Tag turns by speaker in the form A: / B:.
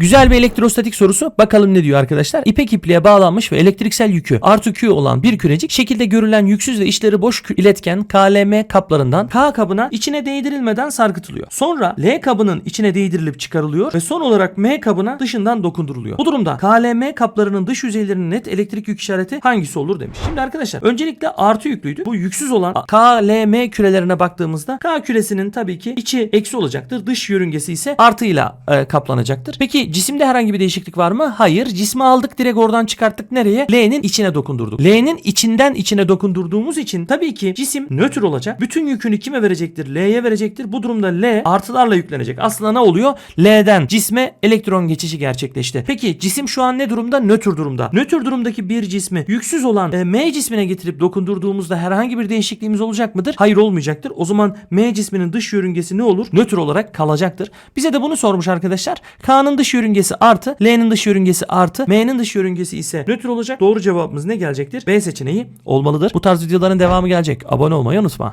A: Güzel bir elektrostatik sorusu. Bakalım ne diyor arkadaşlar. İpek ipliğe bağlanmış ve elektriksel yükü artı Q olan bir kürecik şekilde görülen yüksüz ve içleri boş iletken KLM kaplarından K kabına içine değdirilmeden sarkıtılıyor. Sonra L kabının içine değdirilip çıkarılıyor ve son olarak M kabına dışından dokunduruluyor. Bu durumda KLM kaplarının dış yüzeylerinin net elektrik yük işareti hangisi olur demiş. Şimdi arkadaşlar öncelikle artı yüklüydü. Bu yüksüz olan KLM kürelerine baktığımızda K küresinin tabii ki içi eksi olacaktır. Dış yörüngesi ise artıyla e, kaplanacaktır. Cisimde herhangi bir değişiklik var mı? Hayır. Cismi aldık direkt oradan çıkarttık nereye? L'nin içine dokundurduk. L'nin içinden içine dokundurduğumuz için tabii ki cisim nötr olacak. Bütün yükünü kime verecektir? L'ye verecektir. Bu durumda L artılarla yüklenecek. Aslında ne oluyor? L'den cisme elektron geçişi gerçekleşti. Peki cisim şu an ne durumda? Nötr durumda. Nötr durumdaki bir cismi yüksüz olan e, M cismine getirip dokundurduğumuzda herhangi bir değişikliğimiz olacak mıdır? Hayır olmayacaktır. O zaman M cisminin dış yörüngesi ne olur? Nötr olarak kalacaktır. Bize de bunu sormuş arkadaşlar. K'nın dış yörüngesi artı, L'nin dış yörüngesi artı, M'nin dış yörüngesi ise nötr olacak. Doğru cevabımız ne gelecektir? B seçeneği olmalıdır. Bu tarz videoların devamı gelecek. Abone olmayı unutma.